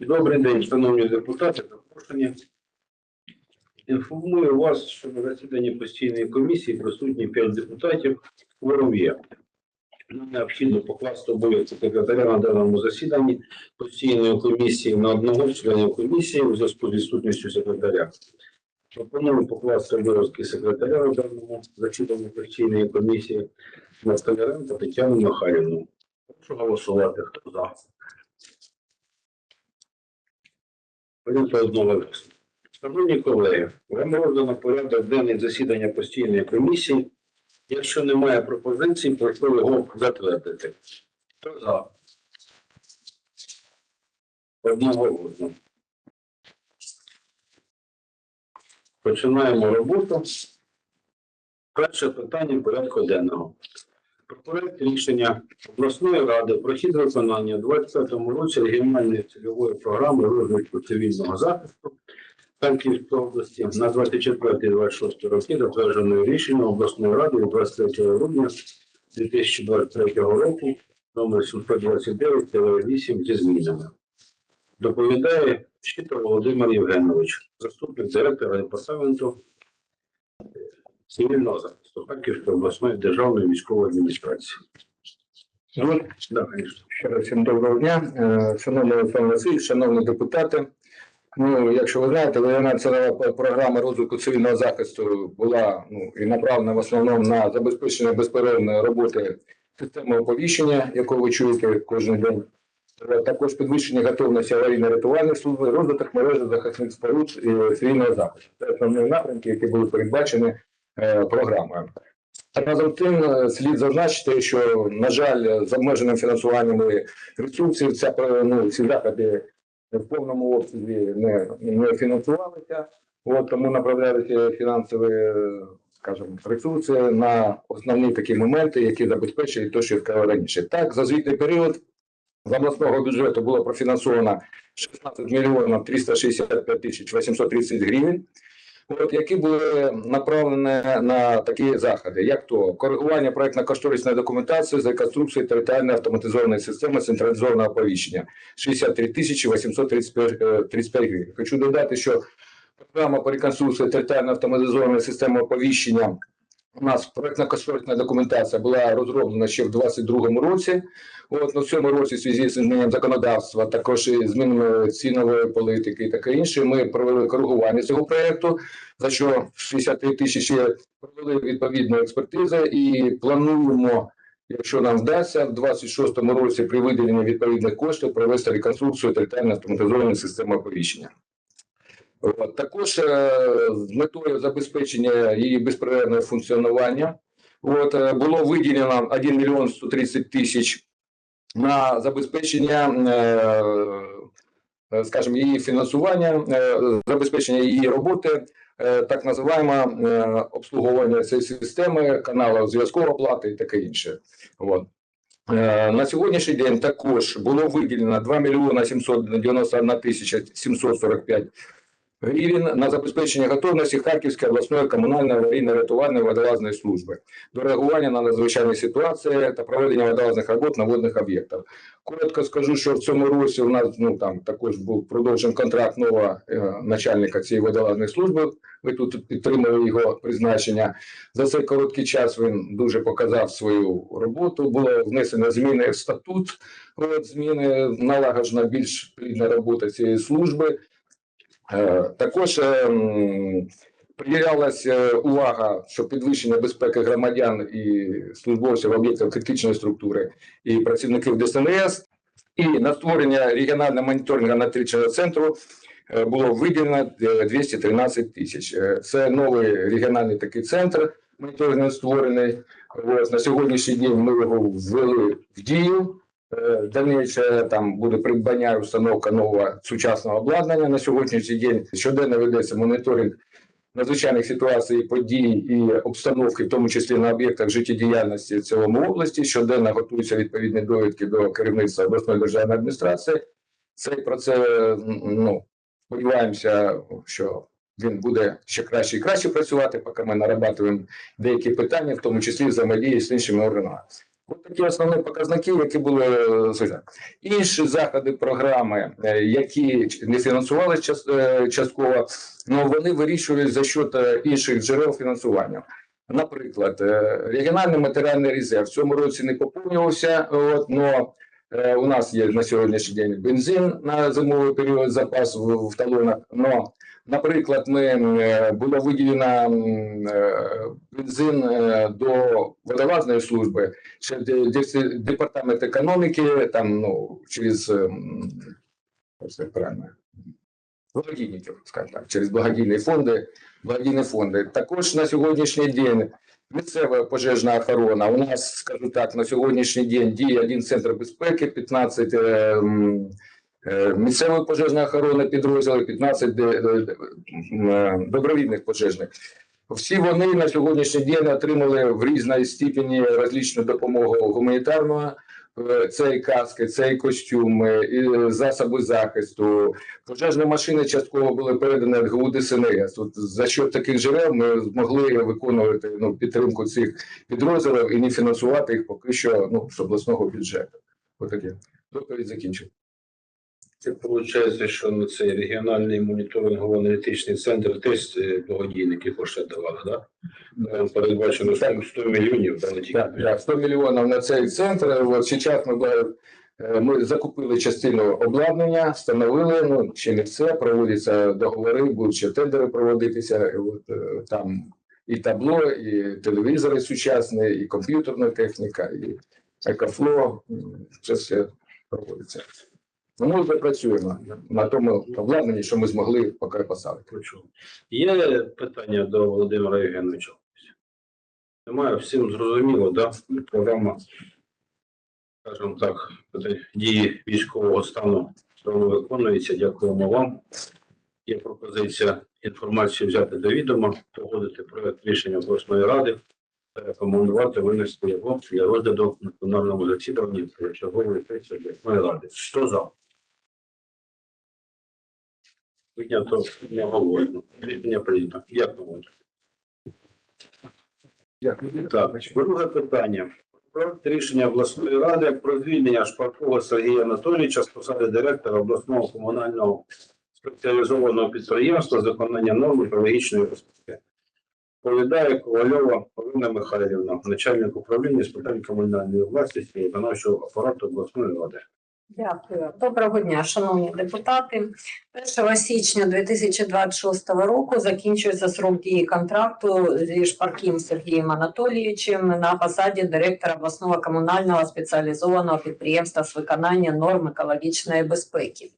Добрий день, шановні депутати, запрошені. Інформую вас, що на засіданні постійної комісії присутні 5 депутатів. Є. Необхідно покласти обов'язки секретаря на даному засіданні постійної комісії на одного з членів комісії у зв'язку з відсутністю секретаря. Пропоную покласти обов'язки секретаря на даному засіданні постійної комісії на Столяренко Тетяну Михайлівну. Прошу голосувати. Хто за? Прийнято одноголосно. Шановні колеги, вам роздано порядок денний засідання постійної комісії. Якщо немає пропозицій, прошу його затвердити. Хто за? Одноголосно. Починаємо роботу. Перше питання порядку денного. Про проект рішення обласної ради про хід виконання у 2025 році регіональної цільової програми розвитку цивільного захисту Харківської області на 24-26 роки, затвердженої рішенням обласної ради 23 грудня 2023 року номер 729-8 зі змінами. Доповідає Щитов Володимир Євгенович, заступник директора департаменту цивільного захисту Харківської обласної державної військової адміністрації. Ну, Да, ще раз всім доброго дня. Е, Шановний Олександр Васильович, шановні депутати. Ну, якщо ви знаєте, регіональна цільова програма розвитку цивільного захисту була ну, і направлена в основному на забезпечення безперервної роботи системи оповіщення, яку ви чуєте кожен день. Е, Також підвищення готовності аварійно-рятувальної служби, розвиток мережі захисних споруд і цивільного захисту. Це основні напрямки, які були передбачені е, програмою. Разом з тим е, слід зазначити, що, на жаль, з обмеженим фінансуванням ресурсів ця ну, ці заходи в повному обсязі не, не фінансувалися. От, тому направлялися фінансові, е, скажімо, ресурси на основні такі моменти, які забезпечують те, що я сказав раніше. Так, за звітний період з обласного бюджету було профінансовано 16 мільйонів 365 тисяч 830 гривень от, які були направлені на такі заходи, як то? Коригування проектно-кошторисної документації з реконструкції територіальної автоматизованої системи централізованого оповіщення. 63 тисячі 835 е, 35 гривень. Хочу додати, що програма по реконструкції територіальної автоматизованої системи оповіщення у нас проектно-кошторисна документація була розроблена ще в 2022 році. От на цьому році, в зв'язку з зміненням законодавства, також і змінами цінової політики і таке інше, ми провели коригування цього проекту, за що 63 тисячі провели відповідну експертизу і плануємо, якщо нам вдасться, в 26-му році при виділенні відповідних коштів провести реконструкцію територіальної автоматизованої системи оповіщення. От, також е, з метою забезпечення її безперервного функціонування от, е, було виділено 1 мільйон 130 тисяч на забезпечення, е, скажімо, її фінансування, забезпечення її роботи, так називаємо обслуговування цієї системи, каналу зв'язкової оплати і таке інше. От. На сьогоднішній день також було виділено 2 мільйона 791 тисяча 745 гривень на забезпечення готовності Харківської обласної комунальної аварійно-рятувальної водолазної служби до реагування на надзвичайні ситуації та проведення водолазних робот на водних об'єктах. Коротко скажу, що в цьому році у нас ну там також був продовжений контракт нового е, начальника цієї водолазної служби. Ви тут підтримали його призначення. За цей короткий час він дуже показав свою роботу. Було внесено зміни в статут. От зміни налагоджена більш плідна робота цієї служби. Е, Також е, приділялася е, увага, що підвищення безпеки громадян і службовців об'єктів критичної структури і працівників ДСНС, і на створення регіонального моніторингу аналітичного центру е, було виділено е, 213 тисяч. Це новий регіональний такий центр моніторингу створений. На сьогоднішній день ми його ввели в дію. Е, Дальніше там буде придбання і установка нового сучасного обладнання на сьогоднішній день. Щоденно ведеться моніторинг надзвичайних ситуацій, подій і обстановки, в тому числі на об'єктах життєдіяльності в цілому області. Щоденно готуються відповідні довідки до керівництва обласної державної адміністрації. Цей процес, ну сподіваємося, що він буде ще краще і краще працювати, поки ми нарабатуємо деякі питання, в тому числі взаємодії з іншими органами. Ось такі основні показники, які були е. Інші заходи програми, е, які не фінансувалися час- е, частково, ну вони вирішують за счет інших джерел фінансування. Наприклад, регіональний матеріальний резерв в цьому році не поповнювався, от, у нас є на сьогоднішній день бензин на зимовий період запас в, в талонах. Но, наприклад, ми е, було виділено е, бензин е, до водолазної служби де- департамент економіки, там ну через правильно, благодійників, скажімо так, через благодійні фонди, благодійні фонди. Також на сьогоднішній день місцева пожежна охорона. У нас, скажу так, на сьогоднішній день діє один центр безпеки, 15 е, м, е, місцевої пожежної охорони підрозділи, 15 де- де- де- м, е, добровільних пожежних. Всі вони на сьогоднішній день отримали в різній степені различну допомогу гуманітарну. Е, Це і каски, це і костюми, і засоби захисту. Пожежні машини частково були передані від ГУ ДСНС. От за що таких джерел ми змогли виконувати ну, підтримку цих підрозділів і не фінансувати їх поки що ну, з обласного бюджету. Отаке. Доповідь закінчив. Це виходить, що на цей регіональний моніторингово-аналітичний центр теж е, благодійники кошти давали, так? Там передбачено 100, 100 мільйонів, да, не тільки Так, так, 100 мільйонів на цей центр. От зараз ми, е, ми закупили частину обладнання, встановили, ну, ще не все, проводяться договори, будуть ще тендери проводитися. От, е, там і табло, і телевізори сучасні, і комп'ютерна техніка, і екофло. Це все проводиться. Ну, ми працюємо на тому обладнанні, що ми змогли поки поставити. Є питання до Володимира Євгеновича? Немає, всім зрозуміло, да? Програма, скажімо так, дії військового стану виконується. Дякуємо вам. Є пропозиція інформацію взяти до відома, погодити проект рішення обласної ради та рекомендувати винести його для розгляду на пленарному засіданні чергової сесії обласної ради. Що за? Вийнято не говорено. Рішення прийнято. Дякую. Дякую. Так, друге питання. Проект рішення обласної ради про звільнення Шпакова Сергія Анатолійовича з посади директора обласного комунального спеціалізованого підприємства з виконання норм екологічної безпеки. Повідає Ковальова Олена Михайлівна, начальник управління з питань комунальної власності і виконавчого апарату обласної ради. Дякую. Доброго дня, шановні депутати. 1 січня 2026 року закінчується срок дії контракту зі Шпарким Сергієм Анатолійовичем на посаді директора обласного комунального спеціалізованого підприємства з виконання норм екологічної безпеки.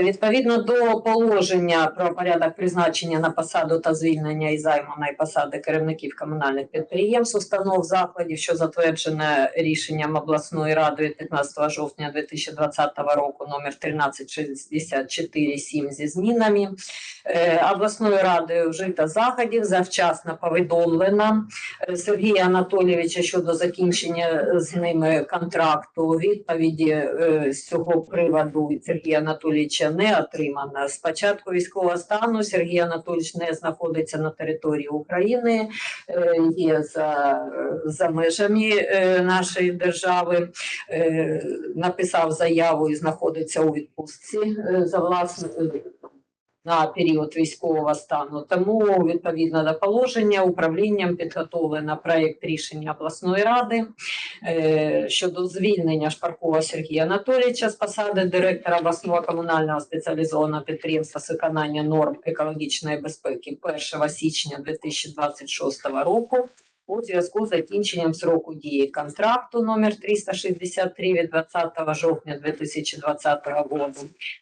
Відповідно до положення про порядок призначення на посаду та звільнення із займаної посади керівників комунальних підприємств, установ закладів, що затверджене рішенням обласної ради від 15 жовтня 2020 року номер 1364-7 зі змінами, е, обласною радою вжито заходів, завчасно повідомлено е, Сергія Анатолійовича щодо закінчення з ними контракту. Відповіді е, з цього приводу Сергія Анатолійовича не отримано. З початку військового стану Сергій Анатолійович не знаходиться на території України, е, є за, за межами е, нашої держави. Е, Написав заяву і знаходиться у відпустці за власне на період військового стану. Тому відповідно до положення управлінням підготовлено проєкт рішення обласної ради щодо звільнення Шпаркова Сергія Анатолійовича з посади директора обласного комунального спеціалізованого підприємства з виконання норм екологічної безпеки 1 січня 2026 року. У зв'язку з закінченням сроку дії контракту номер 363 від 20 жовтня 2020 року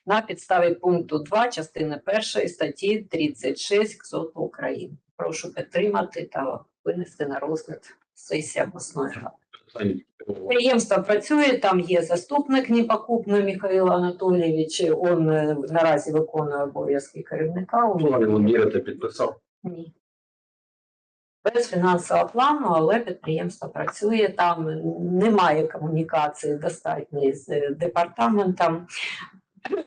на підставі пункту 2 частини 1 статті 36 КСОТ України. Прошу підтримати та винести на розгляд сесії обласної ради. Питання. Підприємство працює, там є заступник непокупний Михайло Анатолійович. Він е, наразі виконує обов'язки керівника. Він вірите, підписав. ні. Без фінансового плану, але підприємство працює там, немає комунікації достатньої з е, департаментом.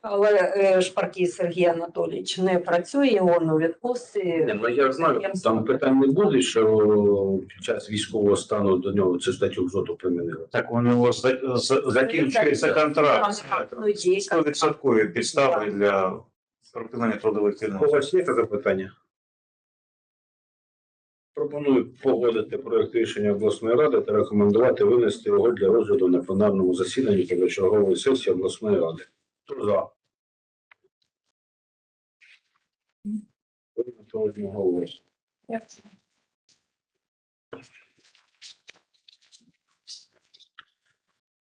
Але е, Шпаркій Сергій Анатолійович не працює, він у відпустці. Ні, ну я знаю, там питань не буде, що під час військового стану до нього цю статтю ЗОТу примінили. Так у нього за- за- закінчується контракт. Ну, є Стовідсоткові підстави для припинення трудових У відносин. вас є це запитання? Пропоную погодити проект рішення обласної ради та рекомендувати винести його для розгляду на пленарному засіданні позачергової сесії обласної ради. Хто за? Прийнято одноголосно.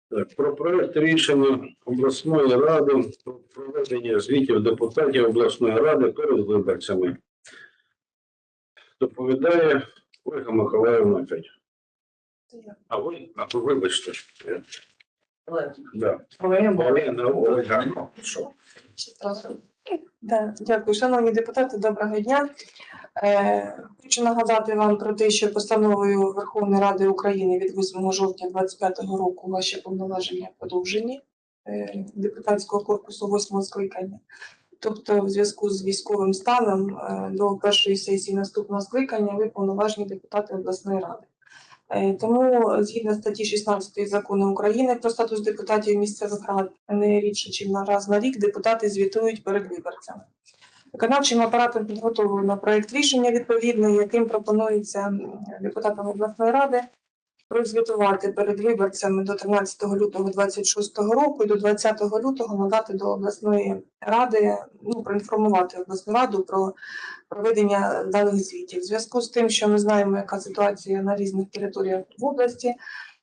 Так, Про проект рішення обласної ради про проведення звітів депутатів обласної ради перед виборцями. Доповідає Ольга Миколаївна опять. А ви, а ви вибачте. Да. Да, дякую, шановні депутати, доброго дня. Е, хочу нагадати вам про те, що постановою Верховної Ради України від 8 жовтня 2025 року ваші повноваження подовжені е, депутатського корпусу 8 скликання. Тобто, в зв'язку з військовим станом е, до першої сесії наступного скликання ви повноважні депутати обласної ради. Е, Тому згідно статті 16 закону України про статус депутатів місцевих рад не рідше, чим на раз на рік депутати звітують перед виборцями. Виконавчим апаратом підготовлено проект рішення відповідний, яким пропонується депутатам обласної ради прозвітувати перед виборцями до 13 лютого 2026 року і до 20 лютого надати до обласної ради, ну, проінформувати обласну раду про проведення даних звітів. В зв'язку з тим, що ми знаємо, яка ситуація на різних територіях в області,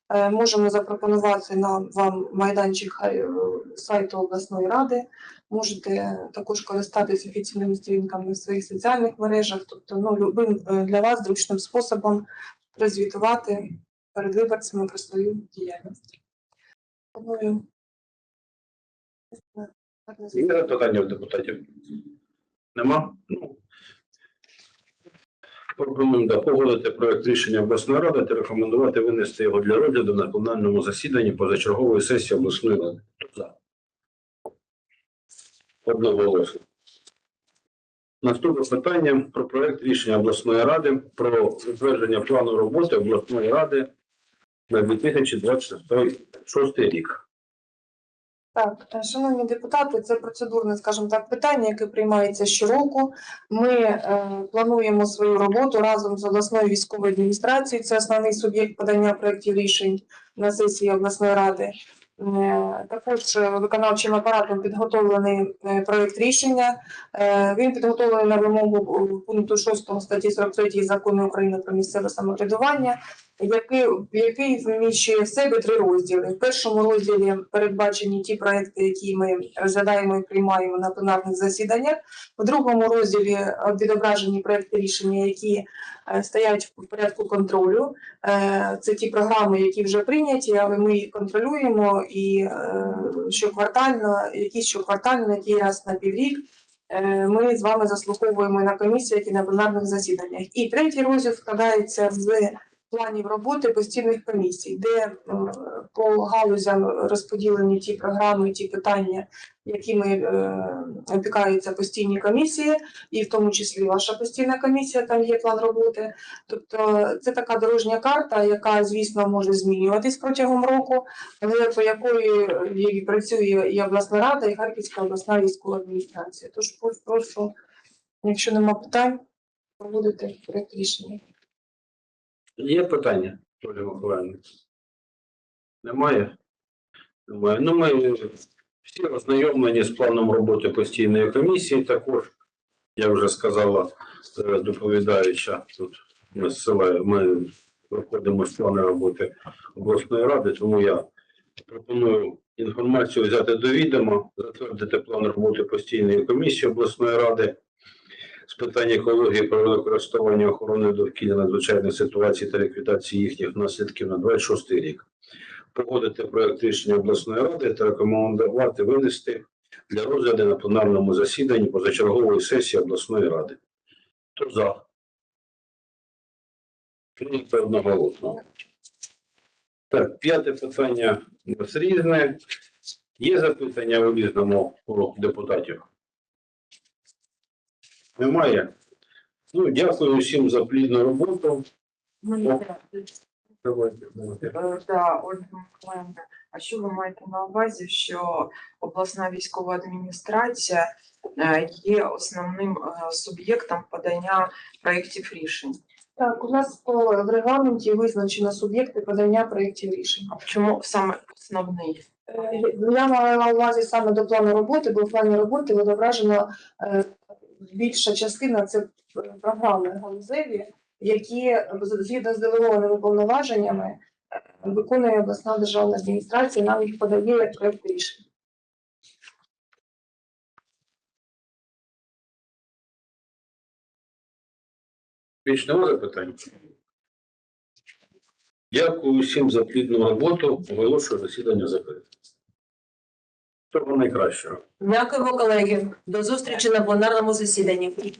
е, можемо запропонувати нам вам майданчик е, сайту обласної ради. Можете також користатися офіційними сторінками в своїх соціальних мережах, тобто ну, любим е, для вас зручним способом розвітувати перед виборцями про свою діяльність. Пропоную. Є запитання в депутатів? Нема? Ну, Пропонуємо да, погодити проект рішення обласної ради та рекомендувати винести його для розгляду на пленарному засіданні позачергової сесії обласної ради. За? Одноголосно. Наступне питання про проект рішення обласної ради про затвердження плану роботи обласної ради на 2026 рік. Так, е, шановні депутати, це процедурне, скажімо так, питання, яке приймається щороку. Ми е, плануємо свою роботу разом з обласною військовою адміністрацією. Це основний суб'єкт подання проєктів рішень на сесії обласної ради. Е, Також е, виконавчим апаратом підготовлений е, проєкт рішення. Е, Він підготовлений на вимогу пункту 6 статті 43 закону України про місцеве самоврядування, який, який вміщує в себе три розділи. В першому розділі передбачені ті проекти, які ми розглядаємо і приймаємо на пленарних засіданнях. В другому розділі е, відображені проекти рішення, які е, стоять в порядку контролю. Е, Це ті програми, які вже прийняті, але ми їх контролюємо і щоквартально, якісь щоквартально, який раз на піврік. Ми з вами заслуховуємо на комісіях і на пленарних засіданнях. І третій розділ складається з планів роботи постійних комісій, де е, по галузям розподілені ті програми, ті питання, якими е, опікаються постійні комісії, і в тому числі ваша постійна комісія, там є план роботи. Тобто це така дорожня карта, яка, звісно, може змінюватись протягом року, але по якої працює і обласна рада, і Харківська обласна військова адміністрація. Тож прошу, якщо нема питань, проводити проект рішення. Є питання, Оля Миколаївна? Немає? Немає. Ну, ми всі ознайомлені з планом роботи постійної комісії. Також, я вже сказала, е, доповідаюча тут ми з ми виходимо з плану роботи обласної ради, тому я пропоную інформацію взяти до відома, затвердити план роботи постійної комісії обласної ради з питань екології, природокористування, охорони довкілля, надзвичайних ситуацій та ліквідації їхніх наслідків на 26 рік. Погодити проект рішення обласної ради та рекомендувати винести для розгляду на пленарному засіданні позачергової сесії обласної ради. Хто за? Прийнято одноголосно. Так, п'яте питання у нас різне. Є запитання у різному у депутатів? Немає? Ну, дякую всім за плідну роботу. Давайте, давайте. Е, Да, Ольга Миколаївна, а що ви маєте на увазі, що обласна військова адміністрація е, є основним е, суб'єктом подання проєктів рішень? Так, у нас по в регламенті визначено суб'єкти подання проєктів рішень. А чому саме основний? Е, Я маю на увазі саме до плану роботи, бо в плані роботи відображено е, більша частина це е, програми галузеві, які згідно з делегованими повноваженнями е, виконує обласна державна адміністрація, нам їх подає як проєкт рішень. Більш нема запитань? Дякую всім за плідну роботу. Оголошую засідання закрите. Всього найкращого. Дякуємо, колеги. До зустрічі на пленарному засіданні.